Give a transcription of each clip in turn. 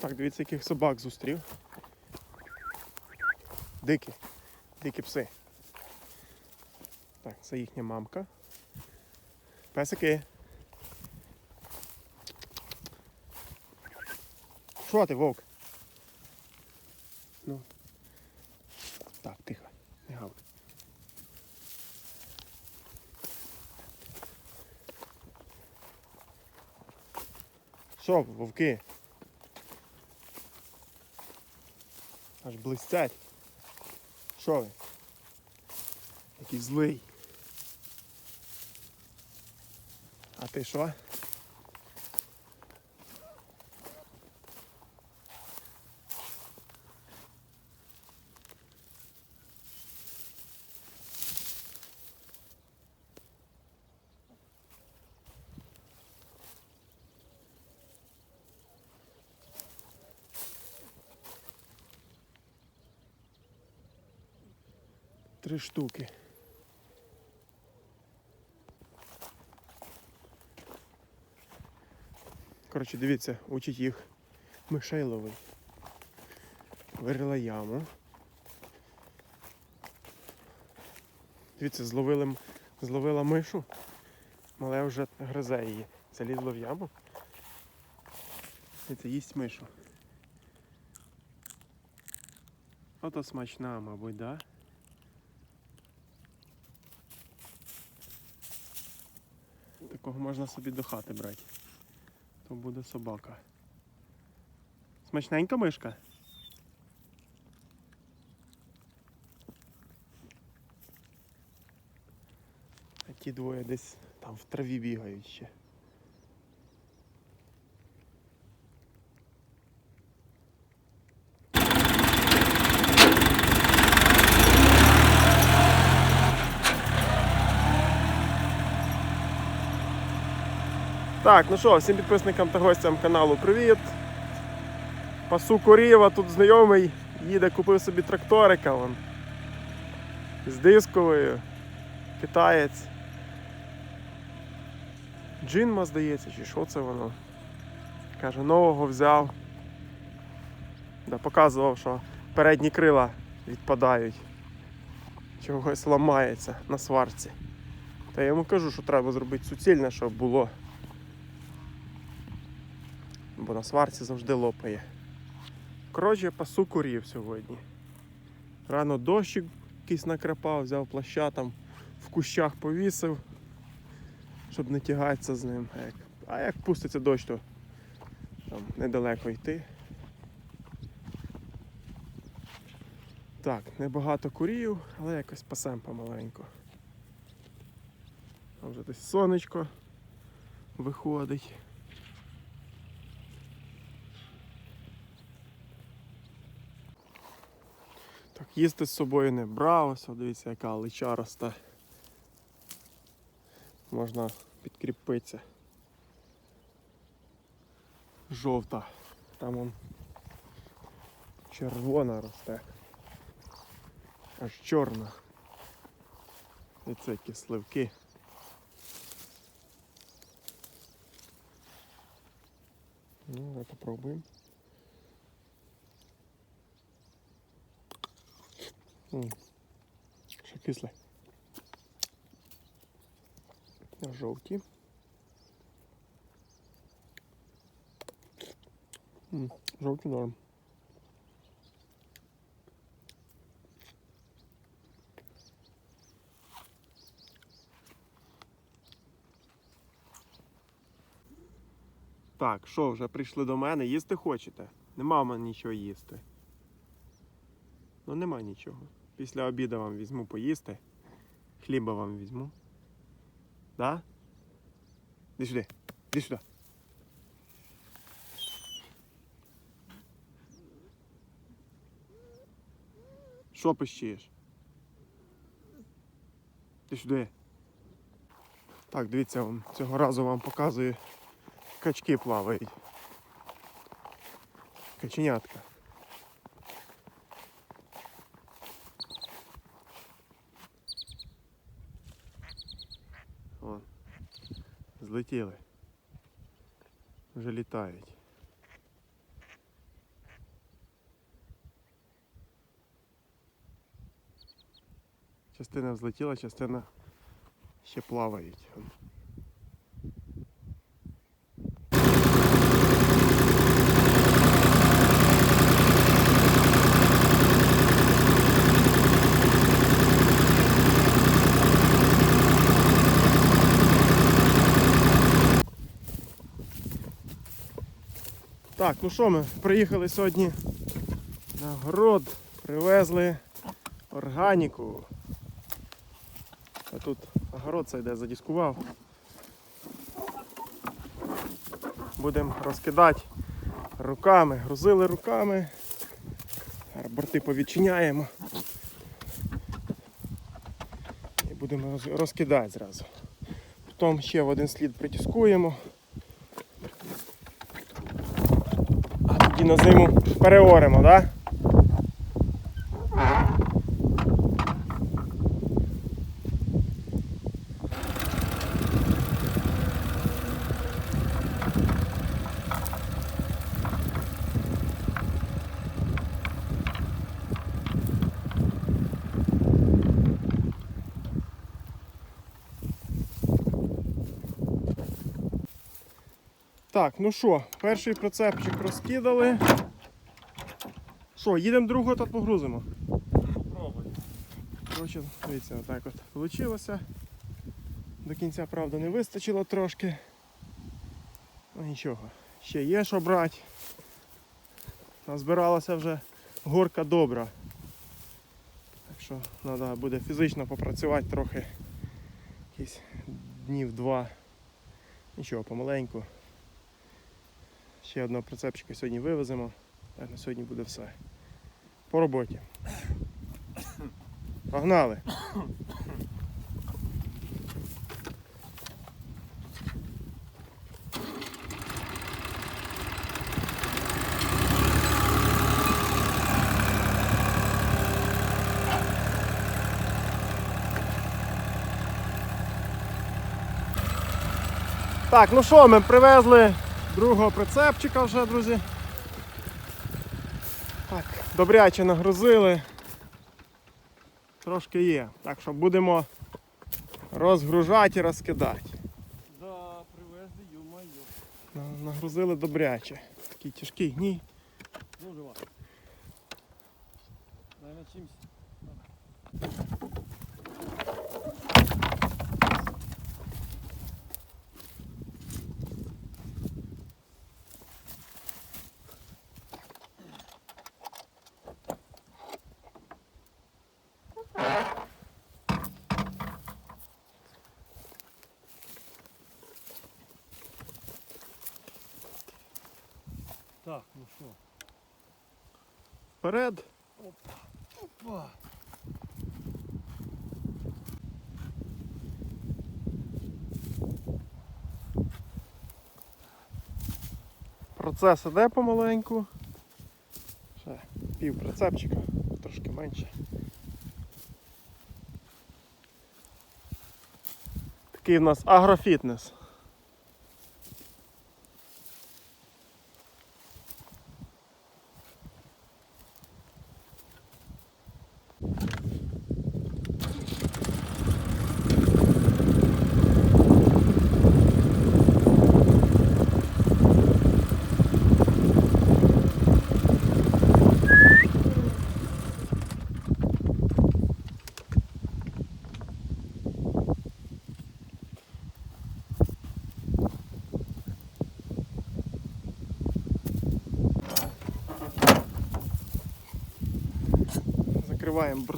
Так, дивіться, яких собак зустрів. Дикі. Дикі пси. Так, це їхня мамка. Песики. Що ти, вовк? Ну. Так, тихо. Не гавкай. Що, вовки? Аж блистять. Що ви? Який злий. А ти що? Три штуки. Коротше, дивіться, учить їх мишей. Вирила яму. Дивіться, зловили, зловила мишу, мале вже гризе її. Залізло в яму. Дивіться, їсть мишу. Ото смачна, мабуть, да? Такого можна собі до хати брати. То буде собака. Смачненька мишка. А ті двоє десь там в траві бігають ще. Так, ну що, всім підписникам та гостям каналу привіт. Пасу корів, тут знайомий їде, купив собі тракторика вон. З дисковою. Китаєць. Джинма, здається, чи що це воно? Каже, нового взяв. Да, показував, що передні крила відпадають. Чогось ламається на сварці. Та я йому кажу, що треба зробити суцільне, щоб було бо на сварці завжди лопає. Коротше, пасу курів сьогодні. Рано дощик якийсь накрапав, взяв плаща там в кущах повісив, щоб не тягатися з ним. А як, пуститься дощ, то там недалеко йти. Так, небагато курів, але якось пасем помаленьку. А вже десь сонечко виходить. Їсти з собою не брав, ось дивіться, яка лича росте. Можна підкріпитися. Жовта. Там он червона росте. Аж чорна. І це які сливки. Ну, давай попробуємо. М, Ще кисле. Жовті. Жовті норм. Так, що, вже прийшли до мене? Їсти хочете? Нема в мене нічого їсти. Ну нема нічого. Після обіду вам візьму поїсти. Хліба вам візьму. Да? Іди сюди. Іди сюди. Що пищиш? Іди сюди. Так, дивіться, вон, цього разу вам показую. Качки плавають. Каченятка. прилетіли. Вже літають. Частина взлетіла, частина ще плавають. Так, ну що ми, приїхали сьогодні на город, привезли органіку. А тут огород цей де задіскував. Будемо розкидати руками, грузили руками. Борти повідчиняємо. І будемо розкидати зразу. Потім ще в один слід притискуємо. А тоді на зиму переоремо? Да? Так, ну що, перший прицепчик розкидали. Що, їдемо другого та погрузимо. Попробуй. Коротше, дивіться, отак от вийшло. До кінця, правда, не вистачило трошки. Ну нічого, ще є що брати. Назбиралася вже горка добра. Так що треба буде фізично попрацювати трохи. Якісь днів два. Нічого, помаленьку. Ще одного прицепчика сьогодні вивеземо. Так, на сьогодні буде все. По роботі. Погнали! Так, ну що, ми привезли другого прицепчика вже, друзі. Так, добряче нагрузили. Трошки є. Так що будемо розгружати і розкидати. Да, привезли, ё-моё. Нагрузили добряче. Такий тяжкий гній. Дуже важко. Наверное, чимсь. Так, ну що? Вперед. Опа. Опа. Процес іде помаленьку. Ще пів прицепчика, трошки менше. Такий в нас агрофітнес.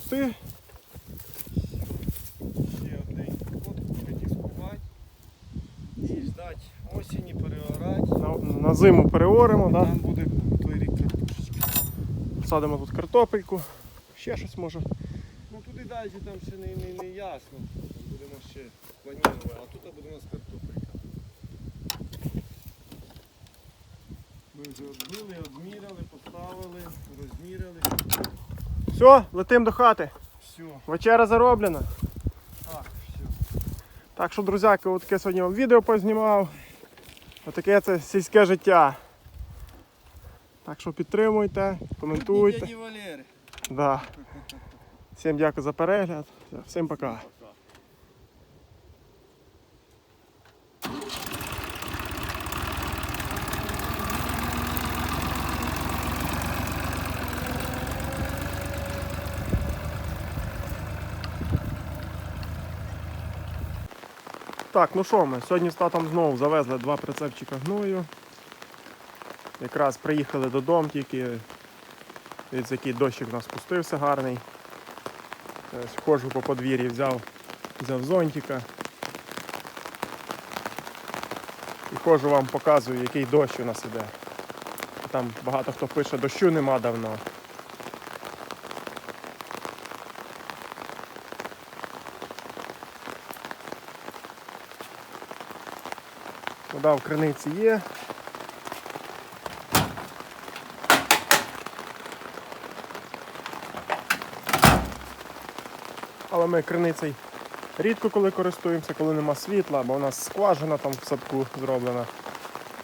Закриваємо. Ще один код притискувати. І ждати осені, переорати. На, на зиму переоримо, да? Там буде той рік картошечки. садимо тут картопельку, ще щось може. Ну туди далі там ще не, не, не ясно. Там будемо ще планувати, а тут буде у нас картопелька. Ми вже відбили, відміряли, поставили, розміряли. Все, летим до хати. Все, Вечеря зароблена. так, все. Так що, друзяки, отаке таке сьогодні вам відео познімав. Отаке це сільське життя. Так що підтримуйте, коментуйте. Да. Всім дякую за перегляд. Всім пока. Так, ну що ми? Сьогодні з татом знову завезли два прицепчика гною. Якраз приїхали додому тільки. Від який дощик у нас спустився гарний. Ходжу по подвір'ї, взяв, взяв зонтика. І ходжу вам показую, який дощ у нас іде. Там багато хто пише, дощу нема давно. Вода в криниці є. Але ми криницею рідко коли користуємося, коли нема світла, бо у нас скважина там в садку зроблена.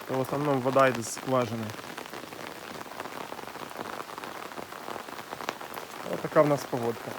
То в основному вода йде з скважини. Ось така в нас погодка.